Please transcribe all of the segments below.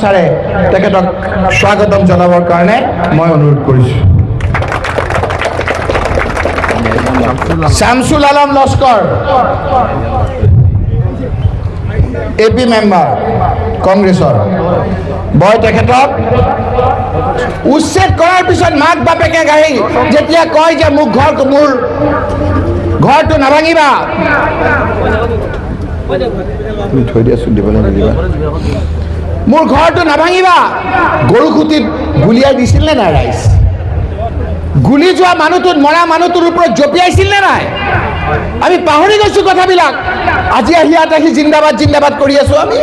ছাৰে তেখেতক স্বাগতম জনাবৰ কাৰণে মই অনুৰোধ কৰিছোঁ। Shamsul Alam Laskar A P member কংগ্ৰেছৰ। মই তেখেতক উচ্ছেদ কৰাৰ পিছত মাক বাপেকে গাড়ী যেতিয়া কয় যে মোক ঘৰ, মোৰ ঘৰটো নাভাঙিবা। থৈ দিয়াচোন দিবলৈ মোৰ ঘৰটো নাভাঙিবা গৰুখুটিত গুলিয়াই দিছিল নে নাই ৰাইজ গুলি যোৱা মানুহটোত মৰা মানুহটোৰ ওপৰত জঁপিয়াইছিল নে নাই? আমি পাহৰি গৈছো কথাবিলাক। আজি আহি ইয়াত আহি জিন্দাবাদ জিন্দাবাদ কৰি আছো আমি।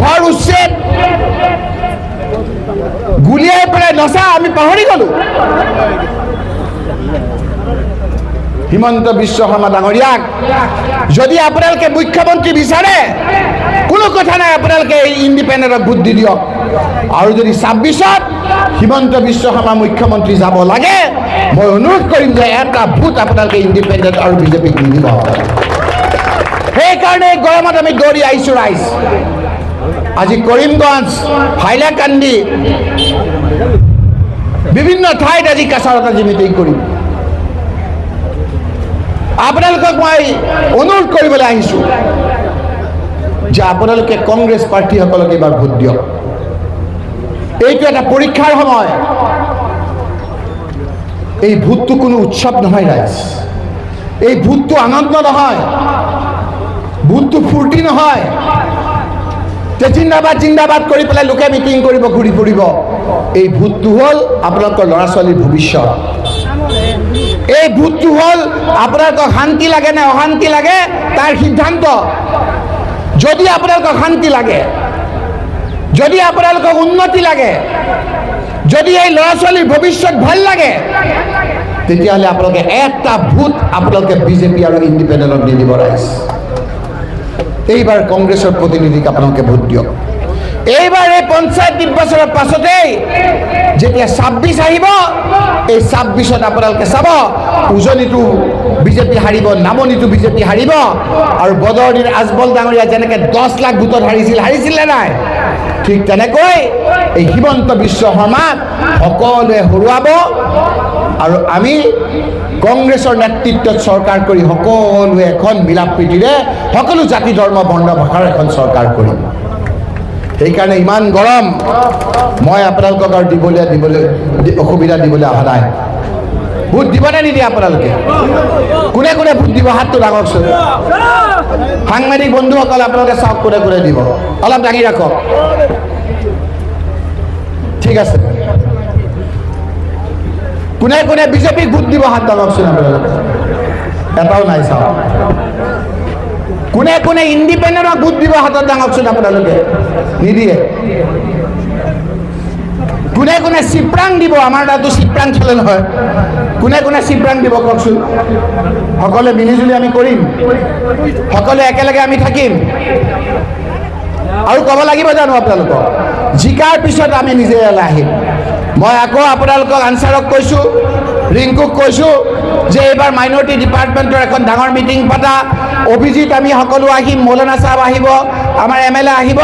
ঘৰ উচ্ছেদ। গুলিয়াই পেলাই নচা, আমি পাহৰি গলো। হিমন্ত বিশ্ব শৰ্মা ডাঙৰীয়াক যদি আপোনালোকে মুখ্যমন্ত্ৰী বিচাৰে, কোনো কথা নাই আপোনালোকে এই ইণ্ডিপেণ্ডেণ্টক ভোট দি দিয়ক। আৰু যদি ছাব্বিছত হিমন্ত বিশ্ব শৰ্মা মুখ্যমন্ত্ৰী যাব লাগে, মই অনুৰোধ কৰিম যে এটা ভোট আপোনালোকে ইণ্ডিপেণ্ডেণ্ট আৰু বিজেপিক নিদিব সেইকাৰণে গৰমত আমি দৌৰি আহিছোঁ, ৰাইজ। আজি কৰিমগঞ্জ, হাইলাকান্দি, বিভিন্ন ঠাইত আজি কাছাৰত আজি মিটিং কৰিম। আপোনালোকক মই অনুৰোধ কৰিবলৈ আহিছোঁ যে আপোনালোকে কংগ্ৰেছ প্ৰাৰ্থীসকলক এইবাৰ ভোট দিয়ক। এইটো এটা পৰীক্ষাৰ সময়। এই ভোটটো কোনো উৎসৱ নহয় ৰাইজ এই ভোটটো আনন্দ নহয়। ভোটটো ফূৰ্তি নহয়। যে জিন্দাবাদ জিন্দাবাদ কৰি পেলাই লোকে মিটিং কৰিব, ঘূৰি ফুৰিব। এই ভোটটো হ'ল আপোনালোকৰ ল'ৰা ছোৱালীৰ ভৱিষ্যত। এই ভোটটো হ'ল আপোনালোকক শান্তি লাগে নে, অশান্তি লাগে তাৰ সিদ্ধান্ত। যদি আপোনালোকক শান্তি লাগে, যদি আপোনালোকক উন্নতি লাগে, যদি এই ল'ৰা ছোৱালীৰ ভৱিষ্যত ভালো লাগে, তেতিয়াহ'লে আপোনালোকে এটা ভোট আপোনালোকে বিজেপি আৰু ইণ্ডিপেণ্ডেণ্টক দি দিব ৰাইজ এইবাৰ কংগ্ৰেছৰ প্ৰতিনিধিক আপোনালোকে ভোট দিয়ক। এইবাৰ এই পঞ্চায়ত নিৰ্বাচনৰ পাছতেই যেতিয়া ছাব্বিছ আহিব এই ছাব্বিছত আপোনালোকে চাব। উজনিটো বিজেপি হাৰিব, নামনিটো বিজেপি হাৰিব। আৰু বদৰদিন আজমল ডাঙৰীয়া যেনেকৈ দহ লাখ ভোটত হাৰিছিল হাৰিছিল নাই? ঠিক তেনেকৈ এই হিমন্ত বিশ্ব শৰ্মাক সকলোৱে হৰুৱাব। আৰু আমি কংগ্ৰেছৰ নেতৃত্বত চৰকাৰ কৰি সকলোৱে এখন মিলা প্ৰীতিৰে সকলো জাতি ধৰ্ম বৰ্ণ ভাষাৰ এখন চৰকাৰ কৰিম। সেইকাৰণে ইমান গৰম। মই আপোনালোকক আৰু দিবলৈ দিবলৈ অসুবিধা দিবলৈ অহা নাই। ভোট দিবনে নিদিয়ে আপোনালোকে? কোনে কোনে ভোট দিব? হাতটো ডাঙৰচোন সাংবাদিক বন্ধুসকল, আপোনালোকে চাওক কোনে কোনে দিব। অলপ দাঙি ৰাখক। ঠিক আছে। কোনে কোনে বিজেপিক ভোট দিব? হাত দাঙকচোন আপোনালোকে। এটাও নাই চাওক। কোনে কোনে ইণ্ডিপেণ্ডেণ্টক ভোট দিব? হাতত দাঙকচোন আপোনালোকে। নিদিয়ে। কোনে কোনে চিপ্ৰাং দিব, আমাৰ তাতো চিপ্ৰাং চলে নহয়। কোনে কোনে চিপ্ৰাং দিব কওকচোন? সকলোৱে মিলিজুলি আমি কৰিম। সকলোৱে একেলগে আমি থাকিম। আৰু ক'ব লাগিব জানো আপোনালোকক, জিকাৰ পিছত আমি নিজে ইয়ালৈ আহিম। মই আকৌ আপোনালোকক আনচাৰক কৈছোঁ, ৰিংকুক কৈছোঁ, যে এইবাৰ মাইনৰিটি ডিপাৰ্টমেণ্টৰ এখন ডাঙৰ মিটিং পতা। অভিজিত, আমি সকলো আহিম, মৌলানা চাহাব আহিব। আমাৰ এম এল এ আহিব,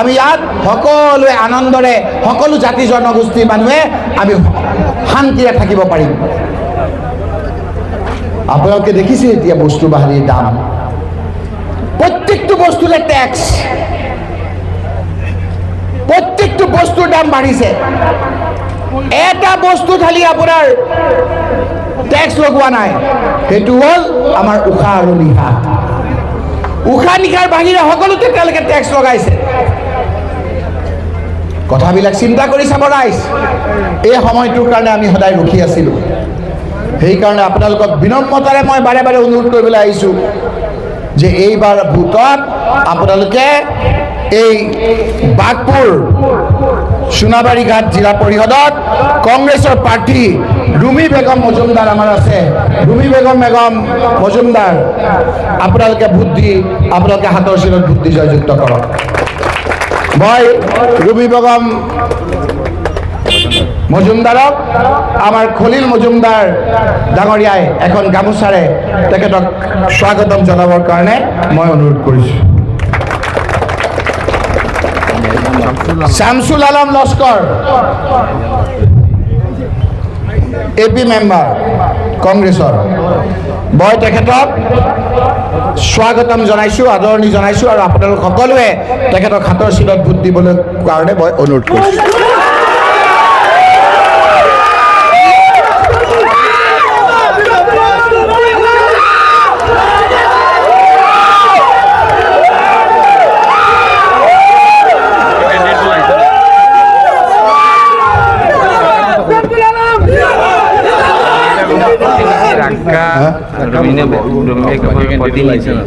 আমি ইয়াত সকলোৱে আনন্দৰে, সকলো জাতি জনগোষ্ঠীৰ মানুহে আমি শান্তিৰে থাকিব পাৰিম। আপোনালোকে দেখিছে এতিয়া বস্তু বাহানিৰ দাম। প্ৰত্যেকটো বস্তুৰে টেক্স প্ৰত্যেকটো বস্তুৰ দাম বাঢ়িছে। এটা বস্তু খালি আপোনাৰ টেক্স লগোৱা নাই। সেইটো হ'ল আমাৰ উশাহ আৰু নিশাহ। উশাহ নিশাৰ বাহিৰে সকলোতে তেওঁলোকে টেক্স লগাইছে। কথাবিলাক চিন্তা কৰি চাব ৰাইজ এই সময়টোৰ কাৰণে আমি সদায় ৰখি আছিলোঁ। সেইকাৰণে আপোনালোকক বিনম্ৰতাৰে মই বাৰে বাৰে অনুৰোধ কৰিবলৈ আহিছোঁ যে এইবাৰ ভোটত আপোনালোকে এই বাঘপুৰ সোণাবাৰী ঘাট জিলা পৰিষদত কংগ্ৰেছৰ প্ৰাৰ্থী ৰুমি বেগম মজুমদাৰ আমাৰ আছে। ৰুমি বেগম বেগম মজুমদাৰ, আপোনালোকে ভোট দি, আপোনালোকে হাতৰ ভোট দি জয়যুক্ত কৰক। মই ৰুমি বেগম মজুমদাৰক, আমাৰ খলিল মজুমদাৰ ডাঙৰীয়াই এখন গামোচাৰে তেখেতক স্বাগতম জনাবৰ কাৰণে মই অনুৰোধ কৰিছোঁ। Shamsul Alam. Laskar. A P member কংগ্ৰেছৰ মই তেখেতক, স্বাগতম জনাইছোঁ, আদৰণি জনাইছোঁ আৰু আপোনালোক সকলোৱে তেখেতক হাতৰ চিনত ভোট দিবলৈ কাৰণে মই অনুৰোধ কৰিছোঁ। ধাক্কা রবিনে রবিনে কেবল প্রতিনিধি